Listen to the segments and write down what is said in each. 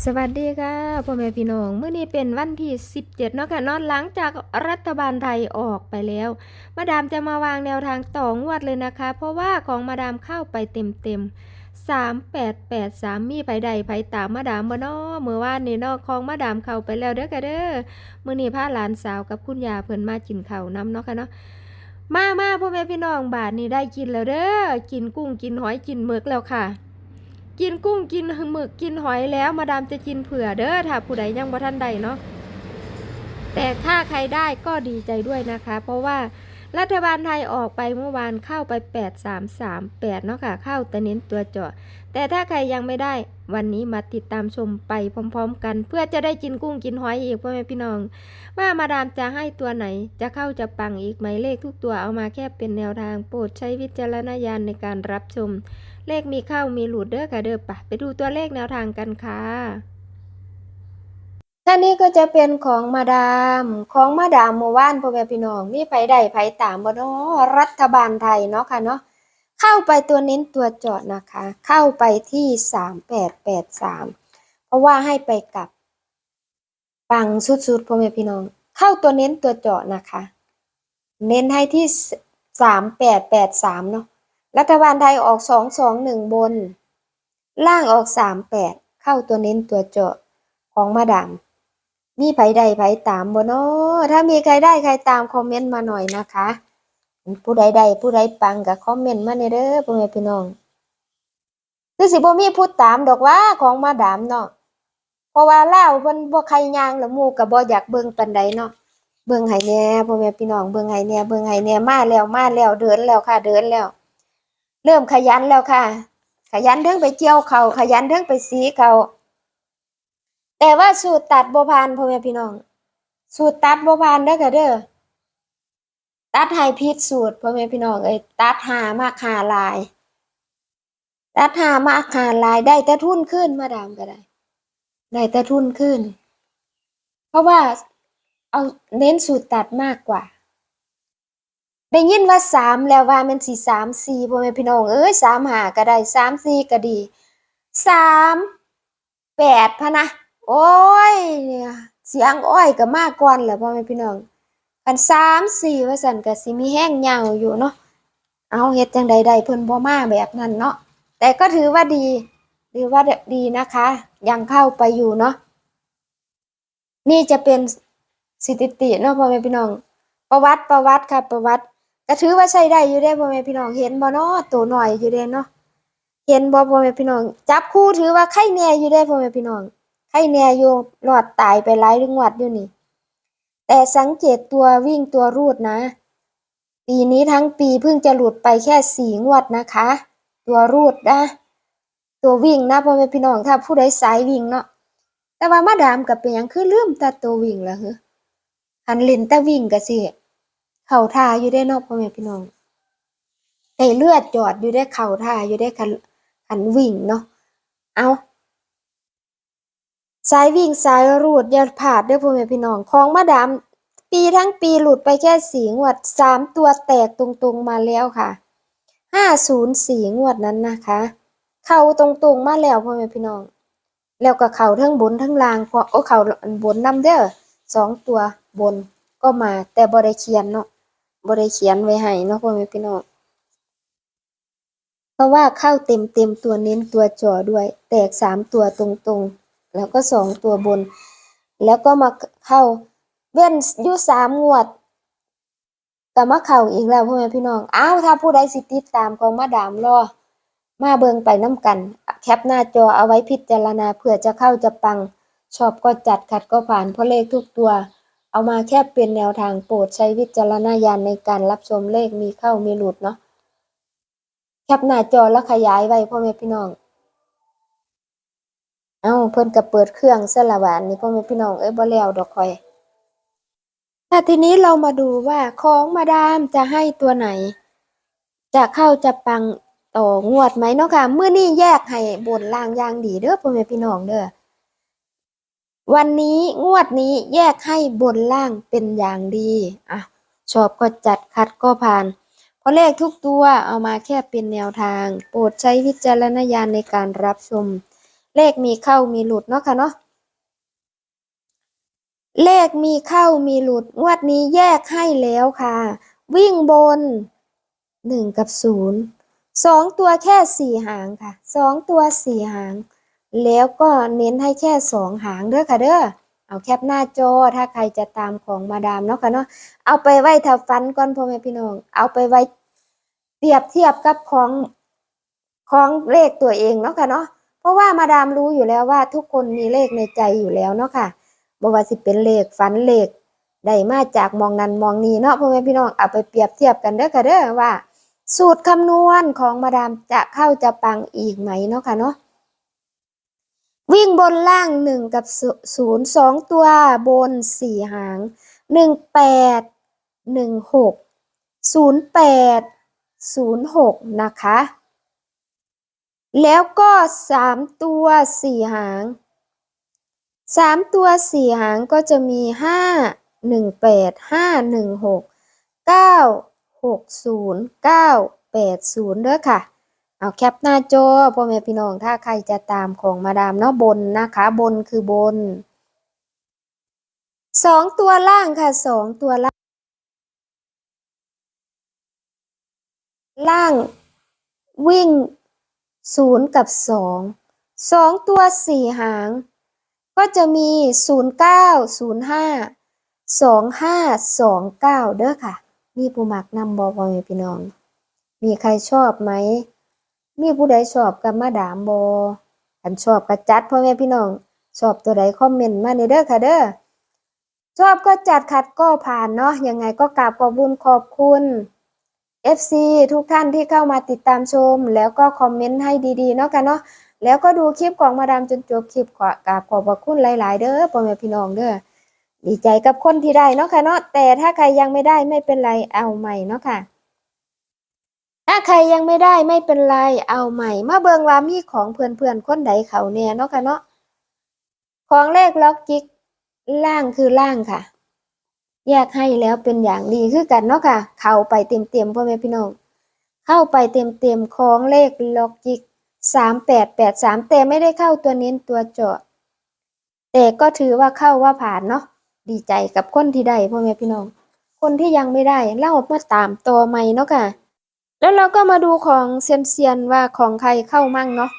สวัสดีค่ะพ่อแม่พี่น้องเมื่อนี้เป็นวันที่ 17 เนาะค่ะนอนหลังจากรัฐบาลไทยออกไปแล้ว มาดามจะมาวางแนวทางต่องวดเลยนะคะ เพราะว่าของมาดามเข้าไปเต็มเต็มๆ3883มีไผใดไผตามมาดามบ่เนาะเมื่อวานนี่นาะของมาดามเข้าไปแล้วเด้อค่ะเด้อมื้อนี้พาหลานสาวกับคุณยาเพิ่นมากินข้าวนํเนาะค่ะเนาะมามาพ่อแม่พี่น้องบาทนี้ได้กินแล้วเด้อกินกุ้งกินหอยกินหมึกแล้วค่ะ กินกุ้งกินหมึกกินหอยแล้ว มาดามจะกินเผื่อเด้อถ้าผู้ใดยังบ่ท่านใดเนาะแต่ถ้าใครได้ก็ดีใจด้วยนะคะ เพราะว่า รัฐบาลไทยออกไปเมื่อวานเข้าไป 8338 เนาะค่ะเข้าแต่เน้นตัวเจาะ แต่ถ้าใครยังไม่ได้วันนี้มาติดตามชมไปพร้อมๆ กัน เพื่อจะได้กินกุ้งกินหอยอีกพ่อแม่พี่น้อง ว่ามาดามจะให้ตัวไหนจะเข้าจะปังอีกไหมเลขทุกตัวเอามาแค่เป็นแนวทางโปรดใช้วิจารณญาณในการรับชม เลขมีเข้ามีหลุดเด้อค่ะเด้อปะไปดูตัวเลขแนวทางกันค่ะ ท่านี้ก็จะเป็นของมาดาม ของมาดามเมื่อวานพ่อแม่พี่น้องมีไผใดไผตามบ่เนาะรัฐบาลไทยเนาะค่ะเนาะเข้าไปตัวเน้นตัวเจาะนะคะ เข้าไปที่สามแปดแปดสามเพราะว่าให้ไปกับปังสุดๆพ่อแม่พี่น้อง เข้าตัวเน้นตัวเจาะนะคะ เน้นให้ที่สามแปดแปดสามเนาะรัฐบาลไทยออกสองสองหนึ่งบน ล่างออกสามแปดเข้าตัวเน้นตัวเจาะของมาดาม มีไผใดไผตามบ่เนาะถ้ามีใครได้ใครตามคอมเมนต์มาหน่อยนะคะ ผู้ใดใดผู้ใดปังกับคอมเมนต์มาในเด้อพ่อแม่พี่น้องคือสิบ่มีผู้ตามดอกว่าของมาดามเนาะเพราะว่าเล่าเพิ่นบ่ใครยางแล้วหมู่ก็บ่อยากเบิ่งปานใดเนาะเบิ่งให้แน่พ่อแม่พี่น้องเบิ่งให้แน่เบิ่งให้แน่มาแล้วมาแล้วเดินแล้วค่ะเดินแล้ว เริ่มขยันแล้วค่ะ ขยันเรื่องไปเจียวเขาขยันเรื่องไปสีเขา แต่ว่าสูตรตัดบ่ผ่านพ่อแม่พี่น้อง สูตรตัดบ่ผ่านเด้อค่ะเด้อตัดให้ผิดสูตรพ่อแม่พี่น้องเอ้ยตัดหามากหาลาย ตัดหามากหาลายได้แต่ทุนขึ้นมาดามก็ได้ ได้แต่ทุนขึ้น เพราะว่าเอาเน้นสูตรตัดมากกว่าได้ยินว่าสามแล้วว่ามันสี่สามสี่พ่อแม่พี่น้องเอ้ยสามหาก็ได้สามสี่ก็ดีสามแปดพะนะ โอ้ยเนี่ยเสียงอ้อยก็มากก่อนแหละพ่อแม่พี่น้องกันสามสี่ว่าสันก็สิมีแห้งยาวอยู่เนาะเอาเฮ็ดจังใดๆเพิ่นบ่มาแบบนั้นเนาะแต่ก็ถือว่าดีถือว่าดีนะคะ ยังเข้าไปอยู่เนาะนี่จะเป็นสถิติเนาะพ่อแม่พี่น้อง ประวัติประวัติค่ะ ประวัติก็ถือว่าใช้ได้อยู่ได้พ่อแม่พี่น้องเห็นบ่เนาะตัวหน่อยอยู่เด้เนาะเห็นบ่พ่อแม่พี่น้อง จับคู่ถือว่าไข่แน่อยู่ได้พ่อแม่พี่น้อง ไข่แน่อยู่รอดตายไปหลายงวดอยู่นี่ แต่สังเกตตัววิ่งตัวรูดนะ ปีนี้ทั้งปีเพิ่งจะหลุดไปแค่สี่งวดนะคะ ตัวรูดนะ ตัววิ่งนะพ่อแม่พี่น้องถ้าผู้ใดสายวิ่งเนาะแต่ว่ามาดามกับเป็นยังคือลืมต่ตัววิ่งแล้วเหรอหันเล่นต่วิ่งก็สิเข่าท่าอยู่ได้นอกพ่อแม่พี่น้องแต่เลือดจอดอยู่ได้เข่าท่าอยู่ได้คันคันวิ่งเนาะเอา สายวิ่งสายรูดอย่าผาดเด้อพ่อแม่พี่น้องของมาดาม ปีทั้งปีหลุดไปแค่สี่งวดสามตัวแตกตรงๆมาแล้วค่ะห้าศูนย์สี่งวดนั้นนะคะ เข้าตรงๆมาแล้วพ่อแม่พี่น้อง แล้วก็เข่าทั้งบนทั้งล่างพราะโอ้เข่าบนนำเด้อสองตัวบนก็มาแต่บ่ได้เขียนเนาะบ่ได้เขียนไว้ให้เนาะพ่อแม่พี่น้องเพราะว่าเข้าเต็มเต็มตัวเน้นตัวจอด้วย แตกสามตัวตรงๆ แล้วก็สองตัวบน แล้วก็มาเข้าเว้นอยู่สามงวดก็มาเข้าอีกแล้วพ่อแม่พี่น้อง อ้าวถ้าผู้ใดสิติดตามของมาดามรอมาเบิงไปน้ำกัน แคปหน้าจอเอาไว้พิจารณาเผื่อจะเข้าจะปัง ชอบก็จัดขัดก็ผ่านเพราะเลขทุกตัว เอามาแค่เป็นแนวทางโปรดใช้วิจารณญาณในการรับชมเลขมีเข้ามีหลุดเนาะแคปหน้าจอแล้วขยายไว้พ่อแม่พี่น้อง เอ้าเพิ่นก็เปิดเครื่องซละหวานนี่พ่อแม่พี่น้องเอ้ยบ่แล้วดอกคอยถ้าทีนี้เรามาดูว่าของมาดามจะให้ตัวไหน จะเข้าจะปังต่องวดไหมเนาะค่ะเมื้อนี้แยกให้บนล่างอย่างดีเด้อพ่อแม่พี่น้องเด้อวันนี้งวดนี้แยกให้บนล่างเป็นอย่างดีอะชอบก็จัดคัดก็ผ่านเพราะเลขทุกตัวเอามาแค่เป็นแนวทาง โปรดใช้วิจารณญาณในการรับชม เลขมีเข้ามีหลุดเนาะค่ะเนาะเลขมีเข้ามีหลุดงวดนี้แยกให้แล้วค่ะ วิ่งบนหนึ่งกับศูนย์สองตัวแค่สี่หางค่ะสองตัวสี่หาง แล้วก็เน้นให้แค่สองหางเด้อค่ะเด้อเอาแคปหน้าจอถ้าใครจะตามของมาดามเนาะค่ะเนาะเอาไปไว้ถ้าฟันก่อนพ่อแม่พี่น้อง เอาไปไว้เปรียบเทียบกับของของเลขตัวเองเนาะค่ะเนาะ เพราะว่ามาดามรู้อยู่แล้วว่าทุกคนมีเลขในใจอยู่แล้วเนาะค่ะบ่ว่าสิเป็นเลขฝันเลขได้มาจากมองนั้นมองนี้เนาะพ่อแม่พี่น้องเอาไปเปรียบเทียบกันเด้อค่ะเด้อว่า สูตรคำนวณของมาดามจะเข้าจะปังอีกไหมเนาะค่ะเนาะวิ่งบนล่างหนึ่งกับศูนย์สองตัวบนสี่หางหนึ่งแปดหนึ่งหกศูนย์แปดศูนย์หกนะคะ แล้วก็สามตัวสี่หางสามตัวสี่หางก็จะมีห้าหนึ่งแปดห้าหนึ่งหกเก้าหกศูนย์เก้าแปดศูนย์เด้อค่ะ เอาแคปหน้าจอพ่อแม่พี่น้องถ้าใครจะตามของมาดามเนาะบนนะคะ บนคือบนสองตัวล่างค่ะสองตัวล่าง ล่างวิ่ง ศูนย์กับสองสองตัวสี่หาง ก็จะมี0 9 0 5 2 5 2 9เด้อค่ะ มีผู้มักนำบอพ่อแม่พี่น้อง มีใครชอบไหม มีผู้ใดชอบกับมาดามบออันชอบกระจัดพ่อแม่พี่น้อง ชอบตัวใดคอมเมนต์มาในเด้อค่ะเด้อชอบก็จัดขัดก็ผ่านเนาะยังไงก็กราบขอบุญขอบคุณ FC ทุกท่านที่เข้ามาติดตามชม แล้วก็คอมเมนต์ให้ดีๆเนาะกันเนาะแล้วก็ดูคลิปของมาดามจนจบคลิปขอกราบขอบพระคุณหลายๆ เด้อพ่อแม่พี่น้องเด้อดีใจกับคนที่ได้เนาะค่ะเนาะแต่ถ้าใครยังไม่ได้ไม่เป็นไรเอาใหม่เนาะค่ะ ถ้าใครยังไม่ได้ไม่เป็นไรเอาใหม่มาเบิงว่ามีของเพื่อนๆคนใดเขาแน่เนาะค่ะเนาะของเลขล็อกจิกล่างคือล่างค่ะ แยกให้แล้วเป็นอย่างดีคือกันเนาะค่ะ เข้าไปเต็มๆพ่อแม่พี่น้อง เข้าไปเต็มๆของเลขล็อกจิกสามแปดแปดสามแต่ไม่ได้เข้าตัวเน้นตัวเจาะ แต่ก็ถือว่าเข้าว่าผ่านเนาะดีใจกับคนที่ได้พ่อแม่พี่น้อง คนที่ยังไม่ได้เล่ามาตามตัวใหม่เนาะค่ะ แล้วเราก็มาดูของเซียนเซียนว่าของใครเข้ามั่งเนาะ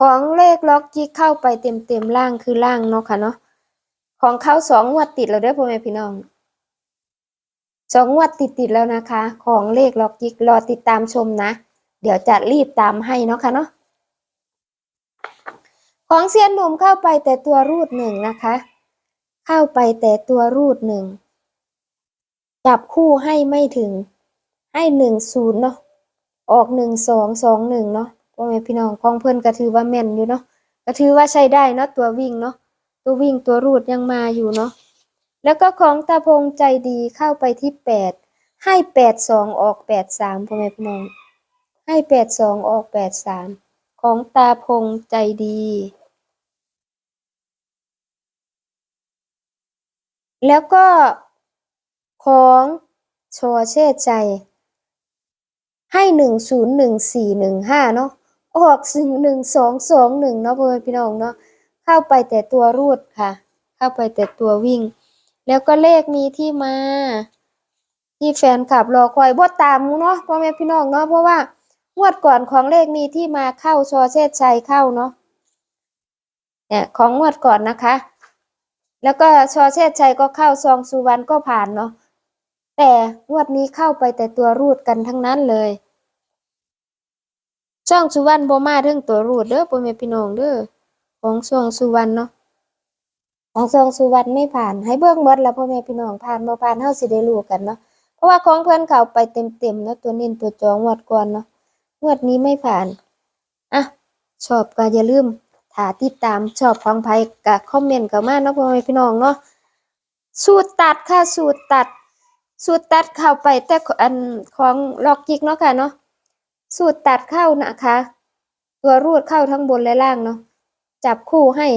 ของเลขล็อกจิกเข้าไปเต็มเต็มๆล่างคือล่างเนาะค่ะเนาะ ของเขาสองงวดติดแล้วเด้อพ่อแม่พี่น้องสองงวดติดติดแล้วนะคะ ของเลขล็อกจิกรอติดตามชมนะ เดี๋ยวจะรีบตามให้เนาะค่ะเนาะของเซียนหนุ่มเข้าไปแต่ตัวรูดหนึ่งนะคะ เข้าไปแต่ตัวรูดหนึ่งจับคู่ให้ไม่ถึง ให้หนึ่งศูนย์เนาะออกหนึ่งสองสองหนึ่งเนาะพ่อแม่พี่น้องของเพื่อนก็ถือว่าแม่นอยู่เนาะก็ถือว่าใช้ได้เนาะตัววิ่งเนาะ ตัววิ่งตัวรูดยังมาอยู่เนาะแล้วก็ของตาพงใจดีเข้าไปที่แปดให้แปดสองออกแปดสามพ่อแม่พี่น้องให้แปดสองออกแปดสามของตาพงใจดีแล้วก็ของชอเชษใจ ให้หนึ่งศูนย์หนึ่งสี่หนึ่งห้าเนาะออกหนึ่งสองสองหนึ่งเนาะพ่อแม่พี่น้องเนาะ เข้าไปแต่ตัวรูดค่ะ เข้าไปแต่ตัววิ่ง แล้วก็เลขมีที่มา ที่แฟนคลับรอคอยบ่ตามเนาะพ่อแม่พี่น้องเนาะเพราะว่างวดก่อนของเลขมีที่มาเข้าชอเชษชัยเข้าเนาะเนี่ยของงวดก่อนนะคะ แล้วก็ชอเชษชัยก็เข้าซองสุวรรณก็ผ่านเนาะแต่งวดนี้เข้าไปแต่ตัวรูดกันทั้งนั้นเลยช่องสุวรรณบ่มาเรื่องตัวรูดเด้อพ่อแม่พี่น้องเด้อ ของช่องสุวรรณเนาะของช่องสุวรรณไม่ผ่านให้เบิ่งหมดแล้วพ่อแม่พี่น้องผ่านบ่ผ่านเฮาสิได้รู้กันเนาะเพราะว่าของเพิ่นเข้าไปเต็มๆเนาะตัวเน้นตัวจองงวดก่อนเนาะงวดนี้ไม่ผ่านอะชอบก็อย่าลืมถ้าติดตามชอบของไผก็คอมเมนต์เข้ามาเนาะพ่อแม่พี่น้องเนาะสูตรตัดค่ะสูตรตัด สูตรตัดเข้าไปแต่อันของล็อกกิกเนาะค่ะเนาะสูตรตัดเข้านะคะ ตัวรูดเข้าทั้งบนและล่างเนาะ จับคู่ให้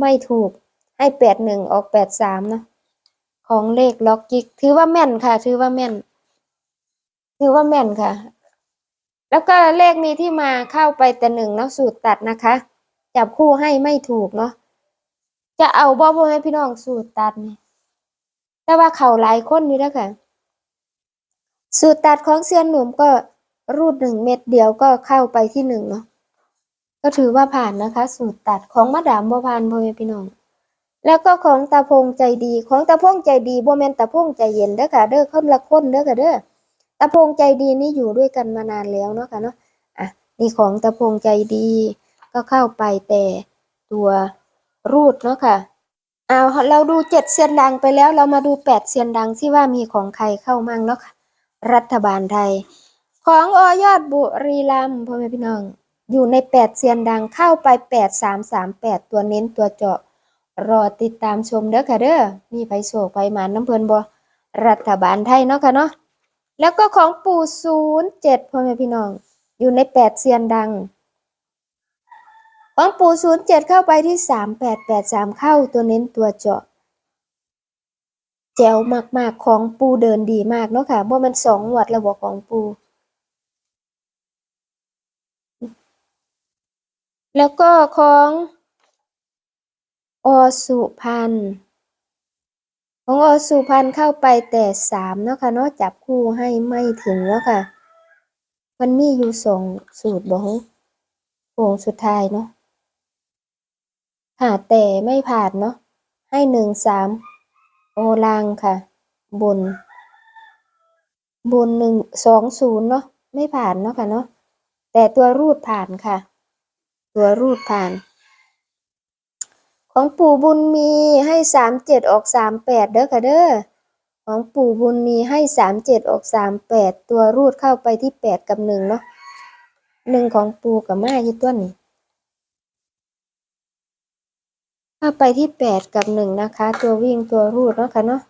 ไม่ถูกให้แปดหนึ่งออกแปดสามนะของเลขล็อกกิก ถือว่าแม่นค่ะ ถือว่าแม่น ถือว่าแม่นค่ะ แล้วก็เลขมีที่มาเข้าไปแต่หนึ่งเนาะสูตรตัดนะคะ จับคู่ให้ไม่ถูกเนาะจะเอาบ่พ่อแม่พี่น้องสูตรตัดนี่แต่ว่าเขาหลายคนอยู่แล้วค่ะ สูตรตัดของเซียนหนุ่มก็รูดหนึ่งเม็ดเดียวก็เข้าไปที่หนึ่งเนาะ ก็ถือว่าผ่านนะคะ สูตรตัดของมาดามบ่ผ่านพ่อแม่พี่น้อง แล้วก็ของตาพงใจดีของตาพงใจดีบ่แมนตาพงใจเย็นเด้อค่ะเด้อคนละคนเด้อค่ะเด้อตาพงใจดีนี่อยู่ด้วยกันมานานแล้วเนาะค่ะเนาะอะนี่ของตาพงใจดีก็เข้าไปแต่ตัวรูดเนาะค่ะเอาเราดูเจ็ดเซียนดังไปแล้วเรามาดูแปดเซียนดังที่ว่ามีของใครเข้ามั่งเนาะค่ะรัฐบาลไทย ของอยอดบุรีรัมย์พ่อแม่พี่น้อง อยู่ในแปดเซียนดังเข้าไปแปดสามสามแปดตัวเน้นตัวเจาะ รอติดตามชมเด้อค่ะเด้อ มีไผโศกไผหมานน้ำเพลินบ่รัฐบาลไทยเนาะค่ะเนาะ แล้วก็ของปู่ศูนย์เจ็ดพ่อแม่พี่น้อง อยู่ในแปดเซียนดัง ของปู่ศูนย์เจ็ดเข้าไปที่สามแปดแปดสามเข้าตัวเน้นตัวเจาะแจ๋วมากๆของปูเดินดีมากเนาะค่ะบ่แมันสองงวดแล้วบ่ของปู แล้วก็ของอสุพันธ์ของอสุพันธ์เข้าไปแต่สามเนาะค่ะเนาะจับคู่ให้ไม่ถึงแล้วค่ะ มันมีอยู่สองสูตรบ่ฮะโค้งสุดท้ายเนาะค่ะแต่ไม่ผ่านเนาะให้หนึ่งสามโอลางค่ะ บน บนหนึ่งสองศูนย์เนาะไม่ผ่านเนาะค่ะเนาะแต่ตัวรูดผ่านค่ะ ตัวรูดผ่าน ของปู่บุญมีให้สามเจ็ดออกสามแปดเด้อค่ะเด้อของปู่บุญมีให้สามเจ็ดออกสามแปดตัวรูดเข้าไปที่แปดกับหนึ่งเนาะหนึ่งของปู่กับแม่ยี่ต้นนี่เข้าไปที่แปดกับหนึ่งนะคะ ตัววิ่งตัวรูดเนาะค่ะเนาะ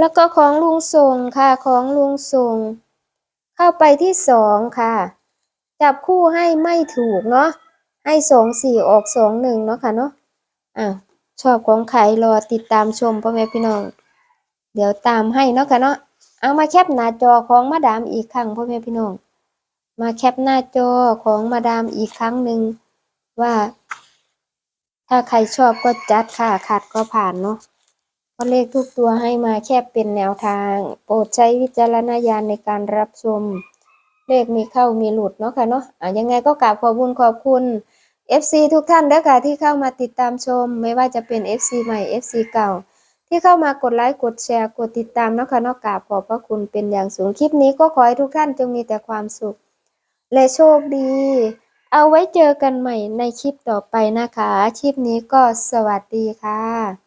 แล้วก็ของลุงส่งค่ะของลุงส่งเข้าไปที่สองค่ะ จับคู่ให้ไม่ถูกเนาะให้สองสี่ออกสองหนึ่งเนาะค่ะเนาะอะชอบของใครรอติดตามชมพ่อแม่พี่น้อง เดี๋ยวตามให้เนาะค่ะเนาะเอามาแคปหน้าจอของมาดามอีกครั้งพ่อแม่พี่น้อง มาแคปหน้าจอของมาดามอีกครั้งหนึ่งว่า ถ้าใครชอบก็จัดค่ะขาดก็ผ่านเนาะเพราะเลขทุกตัวให้มาแค่เป็นแนวทาง โปรดใช้วิจารณญาณในการรับชม เลขมีเข้ามีหลุดเนาะค่ะเนาะอะยังไงก็กราบขอบคุณขอบคุณ FC ทุกท่านด้อค่ะที่เข้ามาติดตามชม ไม่ว่าจะเป็น FC ใหม่ FC เก่า ที่เข้ามากดไลค์กดแชร์กดติดตามเนาะค่ะเนาะกราบขอบพระคุณเป็นอย่างสูงคลิปนี้ก็ขอให้ทุกท่านจงมีแต่ความสุข และโชคดี เอาไว้เจอกันใหม่ในคลิปต่อไปนะคะ คลิปนี้ก็สวัสดีค่ะ